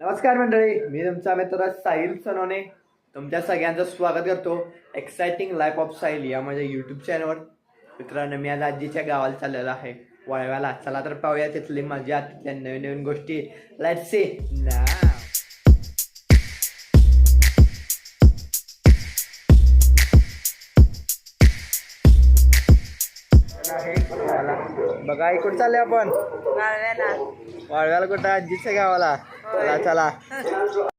नमस्कार मंडळी मी तुमचा मित्र साहिल सनोने तुमच्या सगळ्यांचं स्वागत करतो. एक्साइटिंग लाईफ ऑफ साहिल या माझ्या यूट्यूब चॅनलवर मित्रांनो मी आज आजीच्या गावाला चाललेलो आहे. वळव्याला. चला तर पाहूया तिथली मजा तिथल्या नवीन नवीन गोष्टी. लेट सी ना बघा इकडे चालले आपण. वाळव्याला कुठं? आजीच्या गावाला. चला चला.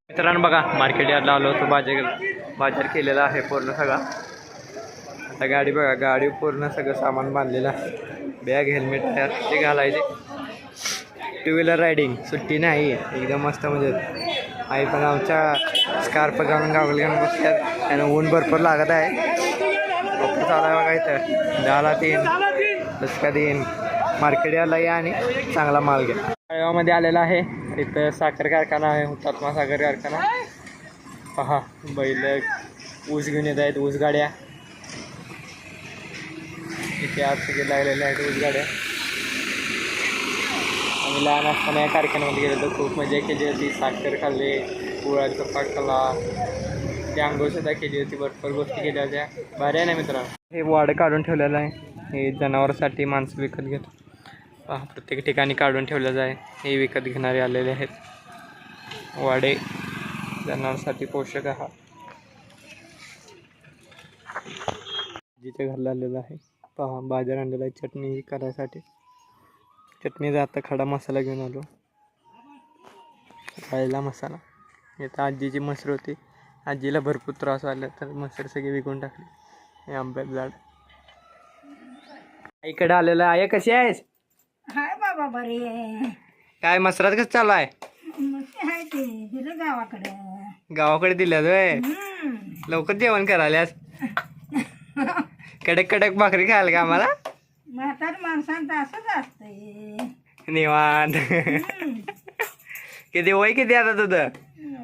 मित्रांनो बघा मार्केट यार्डला आलो होतो बाजार बाजार केलेला आहे पूर्ण सगळा. आता गाडी बघा गाडी पूर्ण सगळं सामान बांधलेलं बॅग हेल्मेट टायर ते घालायचे? टू व्हीलर रायडिंग सुट्टी नाही एकदम मस्त म्हणजे. आई पण आमच्या स्कार्फ घालून गावल घालून बसतात त्यानं ऊन भरपूर लागत आहे. फक्त चालाय बघा इथं. दहाला तीन दसका तीन. मार्केट यार्डला या आणि चांगला माल घ्या. तळेगावमध्ये आलेला आहे. इथं साखर कारखाना आहे हुतात्मा साखर कारखाना. पहा बैल ऊस घेऊन येत आहेत ऊस गाड्या. इथे आज सगळे लागलेले आहेत ऊस गाड्या. आम्ही लहान असताना या कारखान्यामध्ये गेलो होतो. खूप मजा केली होती. साखर खाल्ले गुळाचा पाक खाल्ला. ते आंघोळ सुद्धा केली होती. भरपूर गोष्टी केल्या होत्या. भारी आहे ना मित्रांनो? हे वाड काढून ठेवलेलं आहे. हे जनावरांसाठी माणसं विकत घेतो. पहा प्रत्येक ठिकाणी काढून ठेवलं जाय. हे विकत घेणारे आलेले आहेत. वाडे जनावरांसाठी पोषक आहार. जिथे घरला आलेलं आहे पहा बाजार आणलेला आहे चटणी करायसाठी. चटणीचा आता खडा मसाला घेऊन आलो. राहिला मसाला. इथं आजीची मसर होती. आजीला भरपूर त्रास आला तर मसर सगळी विकून टाकली. हे आंब्यात झाड. इकडे आलेलं आहे. कशी आहेस? बाबा बरी आहे काय मसरात कसं चालू आहे मग ते हाय ते दिलं गावाकडं. गावाकडे दिल्यात होय. लवकर जेवण करायल्यास. कडक कडक भाकरी खायला का आम्हाला? म्हातार माणसांचं असंच असतंय. निवांत. हम्म. किती वय किती आता तुझं?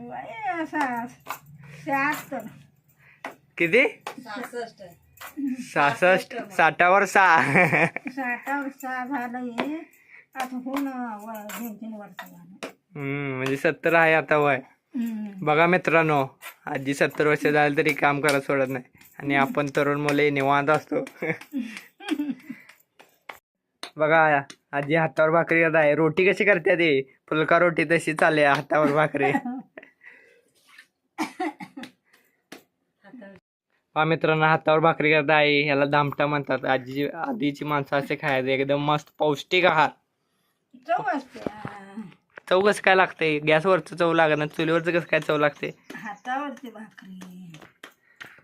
वय असा शहात्तर. किती? सहासष्ट. साठावर सहा. साठावर सहा झालंय. आता होऊन व- दोन तीन वर्ष झालं. हम्म, म्हणजे सत्तर आहे आता वय. बघा मित्रांनो आजी सत्तर वर्ष झाली तरी काम करत सोडत नाही. आणि आपण तरुण मुले निवांत असतो. बघा आजी हातावर भाकरी करत आहे. रोटी कशी करते ती फुलका रोटी तशी चालली आहे हातावर भाकरी. हा मित्रांनो हातावर भाकरी करत आहे. ह्याला दामटा म्हणतात. आजी आधीची माणसं असे खायचे एकदम मस्त पौष्टिक आहार. चव असते हा. चव कसं काय लागते गॅसवरचं चव लागत नाही चुलीवरचं कसं काय चव लागते हातावरची भाकरी.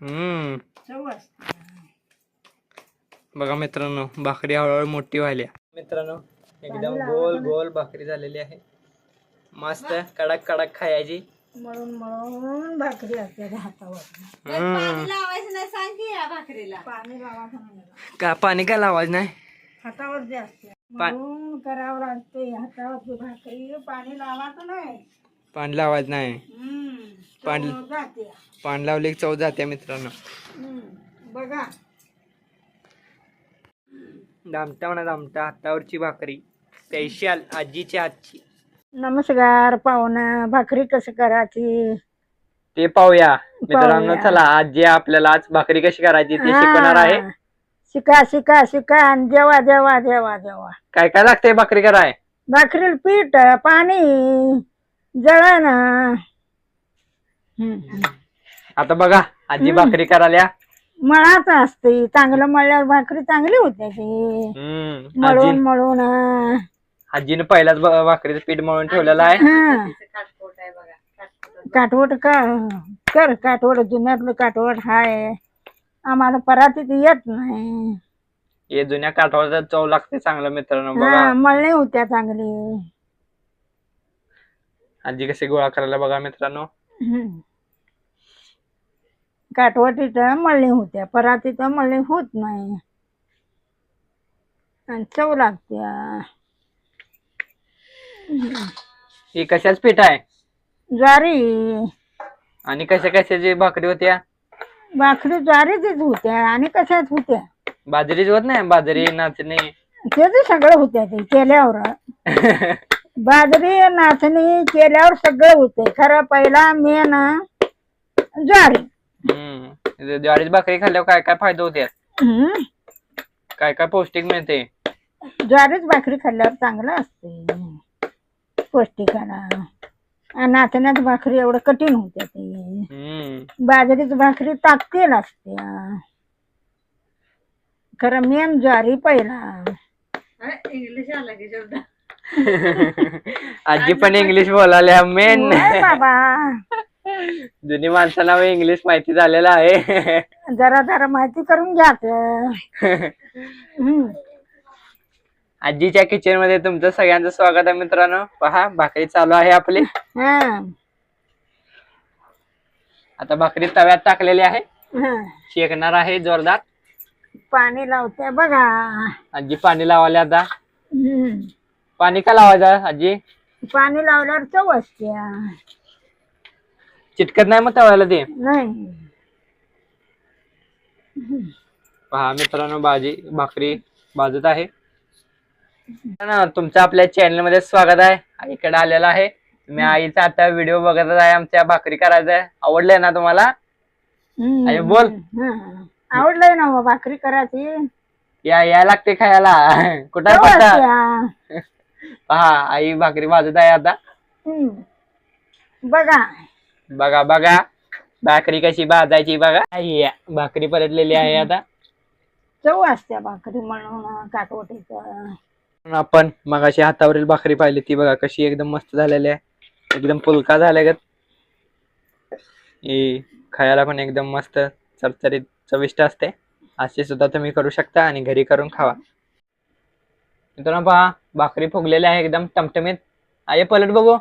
हम्म. चव असते बघा मित्रांनो भाकरी हळूहळू मोठी व्हायली मित्रांनो एकदम गोल गोल भाकरी झालेली आहे. मस्त कडक कडक खायची. मळून मळून भाकरी असते हातावर. हम्म. पाणी लावायचं नाही का पाणी काय आवाज नाही? हातावरती असते. पा- म्हणून करावं लागते भाकरी पाणी लावायचं नाही. पाणी लावायचं नाही. हम्म. पाणी- चव जाते. पाणी लावले की चव जाते मित्रांनो. हम्म. बघा. दामटा म्हणा दामटा हातावरची भाकरी. स्पेशल आजीची आजची. नमस्कार पाहुणा. भाकरी कसं करायची? ते पाहूया. मित्रांनो पाहूया. चला आजी आपल्याला आज भाकरी कशी करायची ते शिकवणार आहे. हा. शिका शिका शिका आणि जेवा जेवा जेवा जेवा. काय काय लागते भाकरी कराय? भाकरीला पीठ पाणी जळण. आता बघा आजी. भाकरी करायला मळाचं असते. चांगलं मळल्यावर भाकरी चांगली होते ती. हम्म मळून आजी. मळून. आजीने पहिलाच भाकरीचं पीठ मळून ठेवलेलं आहे. हा. काठवट का? कर काठवट. जुन्यातलं काठवट हाय. आम्हाला परातीत येत नाही. हे जुन्या काठावर चव लागते चांगलं मित्रांनो बघा. हा मळणे होत्या चांगली. आजी कशी गोळा करायला बघा मित्रांनो. हम्म. काठवटीत मळणी होत्या परातीत मळणी होत नाही. आणि चव लागत्या ही कशाच पीठ आहे? ज्वारी. आणि कशा कशाची भाकरी होत्या? भाकरी ज्वारीचीच होत्या आणि कशाच होत्या? बाजरीच होत नाही बाजरी नाचणी. ते सगळं होत्या ते केल्यावर. बाजरी नाचणी केल्यावर सगळं होतंय. खरं पहिला मेन ज्वारी. हम्म. ज्वारीची भाकरी खाल्ल्यावर काय काय फायदे होते? हम्म. काय काय पौष्टिक मिळते? ज्वारीच भाकरी खाल्ल्यावर चांगलं असते पौष्टिकाला. नाचण्यात भाकरी एवढं कठीण होते ते. हम्म. बाजरीची भाकरी ताकतील असते खरं मेन ज्वारी पहिला. इंग्लिश आला की शब्द. आजी पण इंग्लिश बोलाल्या मेन होय बाबा. जुनी माणसांना इंग्लिश माहिती झालेलं आहे. जरा जरा माहिती करून हम्म. आजीच्या किचनमध्ये तुमचं सगळ्यांचं स्वागत आहे मित्रांनो. पहा भाकरी चालू आहे आपली. हा. आता भाकरी तव्यात टाकलेली आहे. हा. शेकणार आहे जोरदार. पाणी लावते बघा. आजी पाणी लावायला आता. पाणी का लावायचं आजी? पाणी लावल्यावर चव असते. चिटकत नाही मग तव्याला ते? नाही. पहा मित्रांनो भाजी भाकरी भाजत आहे. ना, तुमचं आपल्या चॅनलमध्ये स्वागत आहे. आईकडे आलेला आहे. मी आईचा आता व्हिडिओ बघतच आहे. आमच्या भाकरी करायचा आहे. आवडलंय ना तुम्हाला. आई बोल. हा. आवडलंय ना मग भाकरी करायची. या या लागते खायला. कुठं पत्ता असते. पहा आई भाकरी भाजत आहे आता. बघा. बघा बघा. भाकरी कशी भाजायची बघा. आई या, भाकरी परतलेली आहे आता. चव असते भाकरी म्हणून काटवटीचं. आपण मगाशी हातावरील भाकरी पाहिली ती बघा कशी एकदम मस्त झालेली आहे. एकदम पुलका झाल्या गत ही खायला पण एकदम मस्त चरचरीत चविष्ट असते. अशी सुद्धा तुम्ही करू शकता आणि घरी करून खावा. मित्रांनो पहा भाकरी फुगलेली आहे एकदम टमटमीत. आहे पलट बघू.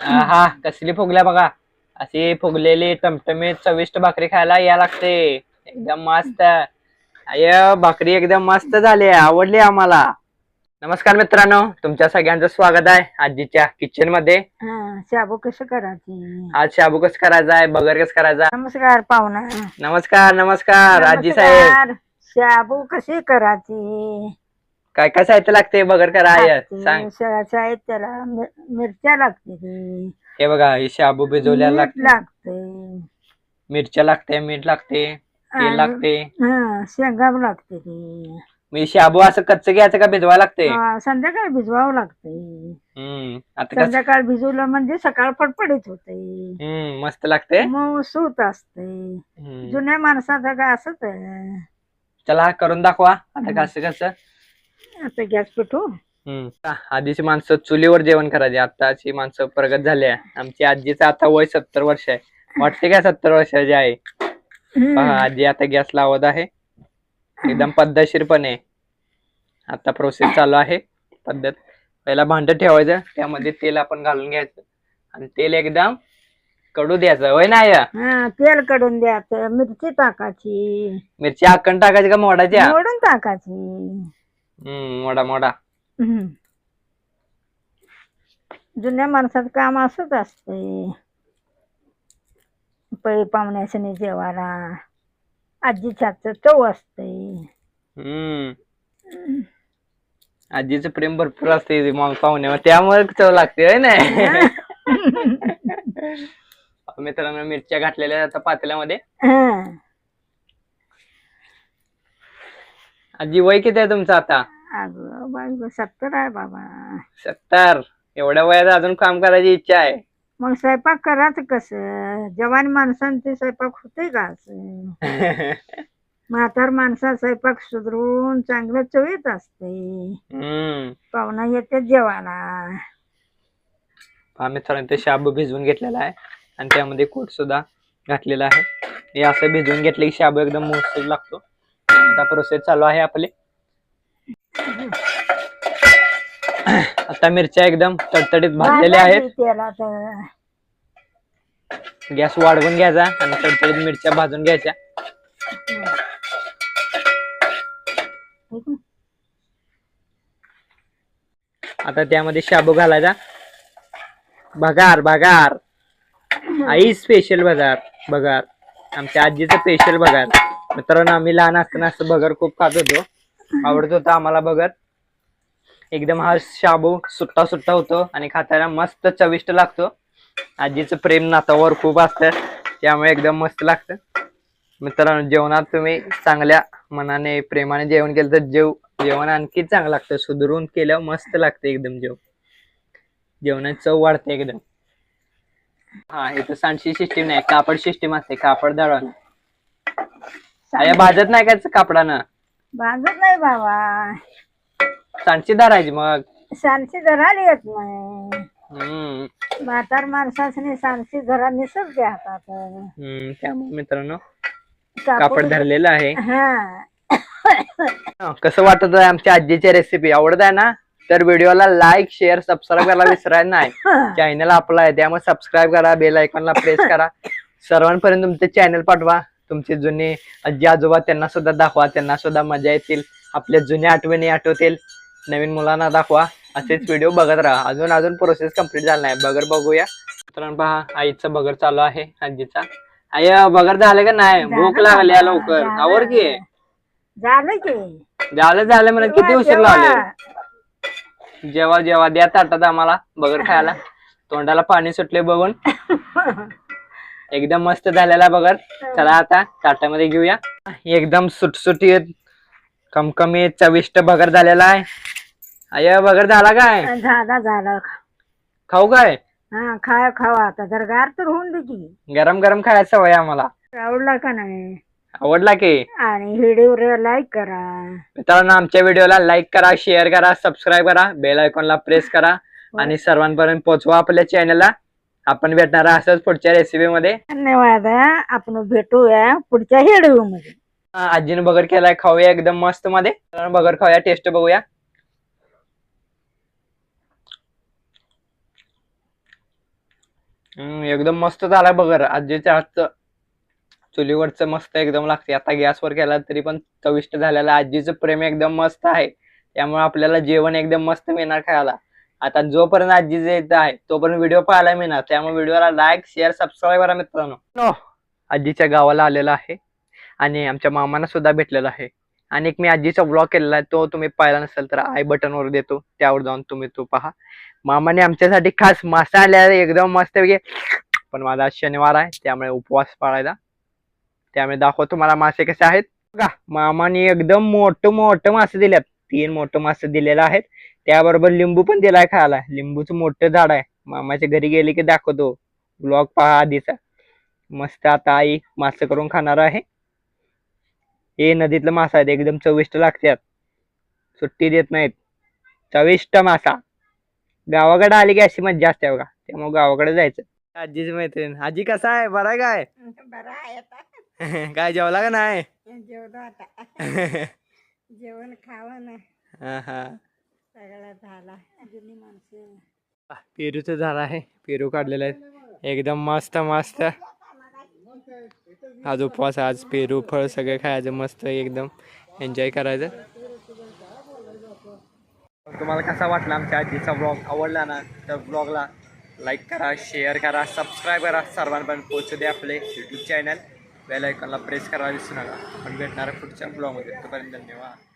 हा कसली फुगल्या बघा. अशी फुगलेली टमटमीत चविष्ट भाकरी खायला या लागते. एकदम मस्त. अय भाकरी एकदम मस्त झाली आहे. आवडली आम्हाला. नमस्कार मित्रांनो तुमच्या सगळ्यांचं स्वागत आहे आजीच्या किचनमध्ये. हा शाबू कसं करायची? आज शाबू कस करायचा आहे? बगर कस करायचा? नमस्कार पाहुणा. नमस्कार नमस्कार आजी साहेब. नमस्कार. शाबू कशी करायची? काय काय साहित्य लागते? बगर कराय. सांग. साहित्याला मिर- मिरच्या लागते. हे बघा ही शाबू मीठ लागते. लागते. मिरच्या लागते मीठ लागते. तेल लागते. हा शेंगा लागते ती. मी शाबू असं कच्च घ्यायचं का भिजवायला लागते? हा, संध्याकाळी भिजवावं लागते. हम्म आता कस? संध्याकाळ भिजवलं म्हणजे सकाळ फडफडीत होते. हम्म मस्त लागते? मग सूत असते. हम्म. जुन्या माणसाचं का असंच आहे. चला करून दाखवा. आता कसं कसं? आता गॅस पेटू हम्म. आ- आधीची माणसं चुलीवर जेवण करायची. आताची माणसं प्रगत झाली आहे. आमची आजीचं आता वय सत्तर वर्ष आहे. वाटते काय सत्तर वर्षाची आहे पहा आजी आता गॅस लावत आहे. एकदम पद्धतशीरपणे. आता प्रोसेस चालू आहे. पद्धत. पहिला भांड ठेवायचं. त्यामध्ये तेल आपण घालून घ्यायचं. आणि तेल एकदम कडू द्यायचं. होय ना आया? हा तेल कडून द्यायचं. मिरची टाकायची. मिरची आकण टाकायची का मोडाच्या मोडून टाकायची. हम्म मोडा मोडा. हम्म. जुन्या माणसाचं काम असंच असते पै पाहुण्यासनी जेवायला. आजीच्या हातचं चव असते. हम्म. आजीचं प्रेम भरपूर असते मग पाहुण्यावर. त्यामुळे चव लागते होय ना मित्रांनो मिरच्या घातलेल्या आता पातेल्यामध्ये. हा. आजी वय किती आहे तुमचं आता? अगं बाई सत्तर आहे बाबा. सत्तर. एवढ्या वयात अजून काम करायची इच्छा आहे. मग स्वयंपाक करायचं कसं? जवान माणसांचे स्वयंपाक होते का असं? म्हातार माणसा स्वयंपाक सुधरून चांगलं चवीत असते. हम्म. पाहुणा येते जेवायला. हा मित्रांनो ते शाबू भिजवून घेतलेला आहे आणि त्यामध्ये कूट सुद्धा घातलेला आहे. हे असं भिजवून घेतलं की शाबू एकदम मोठं लागतो. आता प्रोसेस चालू आहे आपले. आता मिरच्या एकदम तडतडीत भाजलेल्या आहेत. तर गॅस वाढवून घ्यायचा आणि तडतडीत मिरच्या भाजून घ्यायच्या. आता त्यामध्ये शाबू घालायचा. भगार भगार. आई स्पेशल बघार बघार आमच्या आजीचं स्पेशल बघार मित्रांनो आम्ही लहान असताना असं बगर खूप खात होतो. आवडत होतं आम्हाला बगर एकदम हा शाबू सुट्टा सुट्टा होतो आणि खाताना मस्त चविष्ट लागतो. आजीचं प्रेम नातावर खूप असतं त्यामुळे एकदम मस्त लागतं. मित्रांनो जेवणात तुम्ही चांगल्या मनाने प्रेमाने जेवण केलं तर जेव जेवण आणखी चांगलं लागतं सुधरून केल्यावर मस्त लागतं एकदम जेव. जेवणाची चव वाढते एकदम. हा इथं सांडशी सिस्टीम नाही कापड सिस्टीम असते कापड दळण. साया भाजत नाही का कापडानं? भाजत नाही बाबा. सांडशी धरायची मग. सांडशी धरायला येत नाही. हम्म. म्हातार माणसाने सांडशी धरा हातात हम्म त्यामुळे मित्रांनो कापड धरलेलं आहे. हा. हा, कसं वाटत आहे आमच्या आजीची रेसिपी आवडत आहे ना? तर व्हिडिओला लाईक शेअर सबस्क्राईब करायला विसरायला नाही. चॅनल आपला आहे त्यामुळे सबस्क्राईब करा बेल आयकॉनला प्रेस करा. सर्वांपर्यंत तुमचे चॅनल पाठवा. तुमचे जुने आजी आजोबा त्यांना सुद्धा दाखवा त्यांना सुद्धा मजा येतील. आपल्या जुन्या आठवणी आठवतील. नवीन मुलांना दाखवा. असेच व्हिडिओ बघत राहा. अजून अजून प्रोसेस कंप्लीट झाला नाही. बगर बघूया. मित्रांनो पहा आईचं बगर चालू आहे आजीचा. आई बगर झालं का नाही? भूक लागली लवकर. आवर की? झालं की. झालं झालं म्हणत किती उशीर लावले? जेव्हा जेव्हा द्या ताटात आम्हाला बगर खायला. तोंडाला पाणी सुटले बघून. एकदम मस्त झालेला बगर चला आता ताटामध्ये घेऊया. एकदम सुटसुटीत कमकमीत चविष्ट बगर झालेला आहे. अय बगर झाला काय? झाला झाला. खाऊ काय? हा खाय खावा आता. जर गार तर होऊन दे की. गरम गरम खायचं सवय आम्हाला. आवडला का नाही? आवडला की. आणि व्हिडिओ लाईक करा. मित्रांनो आमच्या व्हिडिओला लाईक करा शेअर करा सबस्क्राईब करा बेल आयकॉनला प्रेस करा. आणि सर्वांपर्यंत पोहोचवा आपल्या चॅनलला. आपण भेटणार असंच पुढच्या रेसिपी मध्ये. धन्यवाद आपण भेटूया पुढच्या व्हिडिओमध्ये. हा, आजीने बगर केलाय खाऊया एकदम मस्त मध्ये. बगर खाऊया टेस्ट बघूया. हम्म, एकदम मस्त झाला बगर. आजीच्या हातचं चुलीवरचं मस्त एकदम लागते आता गॅसवर केला तरी पण चविष्ट झालेलं. आजीचं प्रेम एकदम मस्त आहे. त्यामुळे आपल्याला जेवण एकदम मस्त मिळणार खायला. आता जोपर्यंत आजीचं येत आहे तोपर्यंत व्हिडिओ पाहायला मिळणार. त्यामुळे व्हिडिओला लाईक शेअर सबस्क्राईब करा मित्रांनो. आजीच्या गावाला आलेला आहे. आणि आमच्या मामांना सुद्धा भेटलेला आहे. आणि एक मी आजीचा ब्लॉग केलेला आहे तो तुम्ही पाहिला नसेल तर आय बटनवर देतो. त्यावर जाऊन तुम्ही तो पहा. मामाने आमच्यासाठी खास मासा आल्या एकदम मस्त पण माझा शनिवार आहे त्यामुळे उपवास पाळायला. त्यामुळे दाखवतो तुम्हाला मासे कसे आहेत. का मामाने एकदम मोठं मोठं मासे दिल्यात तीन मोठं मासे दिलेलं आहेत. त्याबरोबर लिंबू पण दिलाय खायला. लिंबूचं मोठं झाड आहे. मामाच्या घरी गेले की दाखवतो. ब्लॉग पहा आधीचा. मस्त आता आई मासे करून खाणार आहे. हे नदीतलं मासा आहेत एकदम चविष्ट लागतात सुट्टी देत नाहीत. चविष्ट मासा. गावाकडे आली की अशी मज्जा असते बघा. त्यामुळे गावाकडे जायचं. आजीची मैत्रीण. आजी कसा आहे? बरा आहे काय? बरं आहे आता. काय जेवला का नाही? जेवलो आता. जेवण खावं ना. हा सगळा झाला. जुनी माणसं. पेरूचं झाड आहे. पेरू काढलेले आहेत. एकदम मस्त मस्त. आज उपवास आज पेरू फळ सगळं खायचं मस्त एकदम. एन्जॉय करायचं. तुम्हाला कसा वाटला आमच्या आजीचा ब्लॉग आवडला ना? तर ब्लॉगला लाईक करा शेअर करा सबस्क्राईब करा. सर्वांपर्यंत पोहोचू दे आपले यूट्यूब चॅनल बेल आयकॉनला प्रेस करायला विसरू नका. आपण भेटणार पुढच्या ब्लॉगमध्ये तोपर्यंत धन्यवाद.